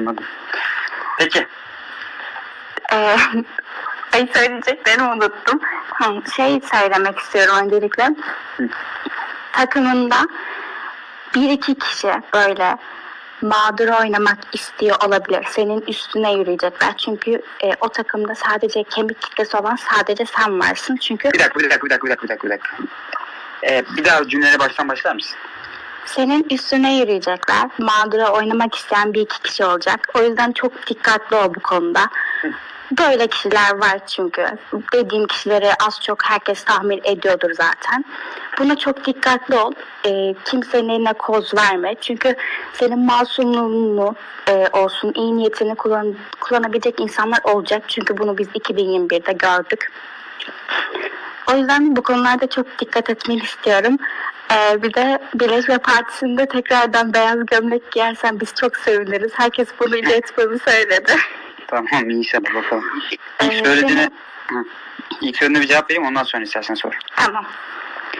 Anladım. Peki. Ee, ay söyleyeceklerimi unuttum. Tamam, şey söylemek istiyorum öncelikle. Hı. Takımında bir iki kişi böyle mağdur oynamak istiyor olabilir. Senin üstüne yürüyecekler. Çünkü e, o takımda sadece kemik kitlesi olan sadece sen varsın. Çünkü Bir dakika, bir dakika, bir dakika, bir dakika, bir dakika. Bir dakika. Ee, bir daha cümlene baştan başlar mısın? Senin üstüne yürüyecekler. Mağdura oynamak isteyen bir iki kişi olacak. O yüzden çok dikkatli ol bu konuda. Böyle kişiler var çünkü. Dediğim kişileri az çok herkes tahmin ediyordur zaten. Buna çok dikkatli ol. Ee, kimsenin eline koz verme. Çünkü senin masumluğunu e, olsun, iyi niyetini kullan, kullanabilecek insanlar olacak. Çünkü bunu biz 2021'de gördük. O yüzden bu konularda çok dikkat etmeni istiyorum. Ee, bir de Birleşme Partisi'nde tekrardan beyaz gömlek giyersen biz çok seviniriz. Herkes bunu iletmemi söyledi. Tamam inşallah bakalım. İlk Ee, söylediğine, ilk söylediğine bir cevap vereyim ondan sonra istersen sor. Tamam.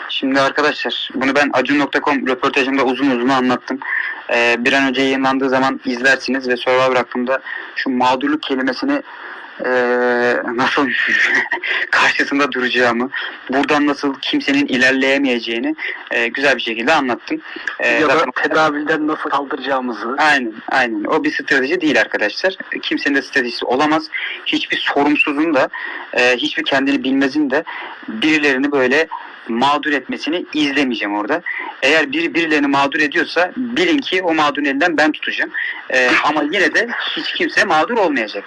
Şimdi arkadaşlar bunu ben acun.com röportajımda uzun uzun anlattım. Ee, bir an önce yayınlandığı zaman izlersiniz ve Survivor hakkında şu mağdurluk kelimesini ee, nasıl karşısında duracağımı, buradan nasıl kimsenin ilerleyemeyeceğini ee, güzel bir şekilde anlattım. Ee, ya da zaten- tedavülden nasıl kaldıracağımızı. Aynen, aynen. O bir strateji değil arkadaşlar. Kimsenin de stratejisi olamaz. Hiçbir sorumsuzun da, e, hiçbir kendini bilmezin de birilerini böyle mağdur etmesini izlemeyeceğim orada. Eğer biri birilerini mağdur ediyorsa bilin ki o mağdurun elinden ben tutacağım. E, ama yine de hiç kimse mağdur olmayacak.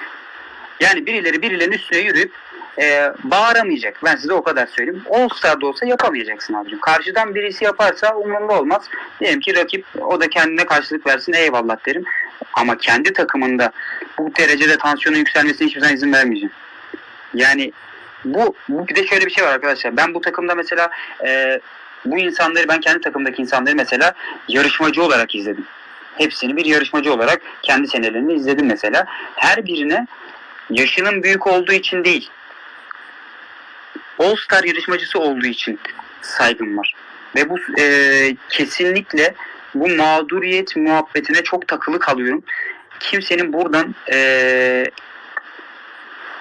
Yani birileri birilerinin üstüne yürüyüp e, bağıramayacak. Ben size o kadar söyleyeyim. All Star'da olsa yapamayacaksın abicim. Karşıdan birisi yaparsa umurumda olmaz. Diyelim ki rakip o da kendine karşılık versin eyvallah derim. Ama kendi takımında bu derecede tansiyonun yükselmesine hiçbir zaman izin vermeyeceğim. Yani bu, bu bir de şöyle bir şey var arkadaşlar. Ben bu takımda mesela e, bu insanları ben kendi takımdaki insanları mesela yarışmacı olarak izledim. Hepsini bir yarışmacı olarak kendi senelerini izledim mesela. Her birine yaşının büyük olduğu için değil. All Star yarışmacısı olduğu için saygım var. Ve bu e, kesinlikle bu mağduriyet muhabbetine çok takılı kalıyorum. Kimsenin buradan e,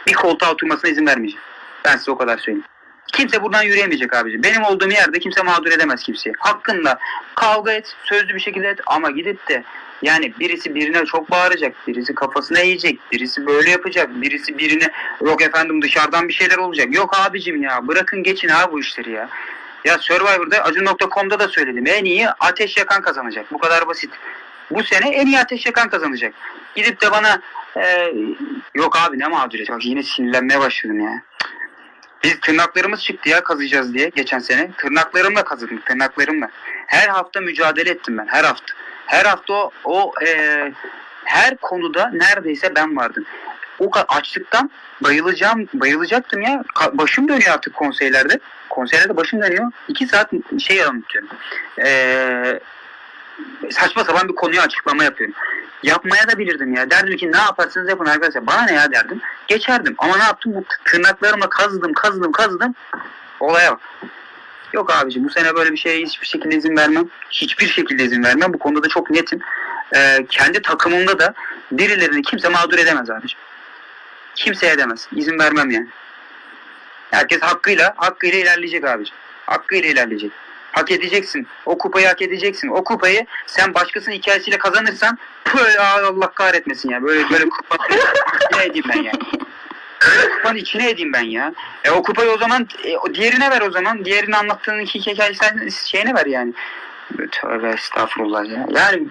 bir koltuğa oturmasına izin vermeyeceğim. Ben size o kadar söyleyeyim. Kimse buradan yürüyemeyecek abici. Benim olduğum yerde kimse mağdur edemez kimseyi. Hakkında kavga et, sözlü bir şekilde et ama gidip de yani birisi birine çok bağıracak, birisi kafasına eğecek, birisi böyle yapacak, birisi birine yok efendim dışarıdan bir şeyler olacak. Yok abicim ya bırakın geçin abi bu işleri ya. Ya Survivor'da Acun.com'da da söyledim. En iyi ateş yakan kazanacak. Bu kadar basit. Bu sene en iyi ateş yakan kazanacak. Gidip de bana e, yok abi ne mağduriyeti. Bak yine sinirlenmeye başladım ya. Biz tırnaklarımız çıktı ya kazıyacağız diye geçen sene. Tırnaklarımla kazıdım tırnaklarımla. Her hafta mücadele ettim ben her hafta. Her hafta o, o e, her konuda neredeyse ben vardım. O açlıktan bayılacağım, bayılacaktım ya. Başım dönüyor artık konseylerde. Konseylerde başım dönüyor. İki saat şey anlatıyorum. Ee, saçma sapan bir konuyu açıklama yapıyorum. Yapmaya da bilirdim ya. Derdim ki ne yaparsanız yapın arkadaşlar. Bana ne ya derdim. Geçerdim. Ama ne yaptım? Bu tırnaklarımla kazıdım, kazıdım, kazıdım. Olaya bak. Yok abiciğim bu sene böyle bir şeye hiçbir şekilde izin vermem. Hiçbir şekilde izin vermem. Bu konuda da çok netim. Ee, kendi takımımda da birilerini kimse mağdur edemez abiciğim. Kimse edemez. İzin vermem yani. Herkes hakkıyla, hakkıyla ilerleyecek abiciğim. Hakkıyla ilerleyecek. Hak edeceksin. O kupayı hak edeceksin. O kupayı sen başkasının hikayesiyle kazanırsan böyle Allah kahretmesin ya. Böyle böyle kupanın içine edeyim ben ya. Böyle kupanın içine edeyim ben ya. E o kupayı o zaman e, o diğerine ver o zaman. Diğerini anlattığın iki hikayesi şeyine ver yani. Tövbe estağfurullah ya. Yani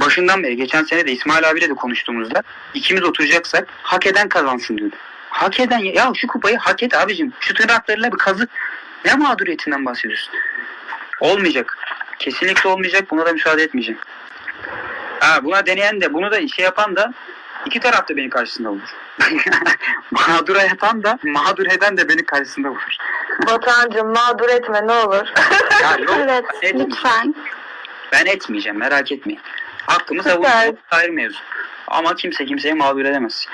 başından beri geçen sene de İsmail abiyle de konuştuğumuzda ikimiz oturacaksak hak eden kazansın diyordu. Hak eden ya, ya şu kupayı hak et abicim. Şu tırnaklarıyla bir kazık. Ne mağduriyetinden bahsediyorsun? Olmayacak. Kesinlikle olmayacak. Buna da müsaade etmeyeceğim. Ha, buna deneyen de bunu da şey yapan da iki taraf da benim karşısında olur. Mağdura yapan da mağdur eden de benim karşısında olur. Batuhan'cığım mağdur etme ne olur. Ya yok, Evet, etmeyeceğim. lütfen. Ben etmeyeceğim merak etmeyin. Hakkımı savunacağım. Ayrı mevzu. Ama kimse kimseye mağdur edemez.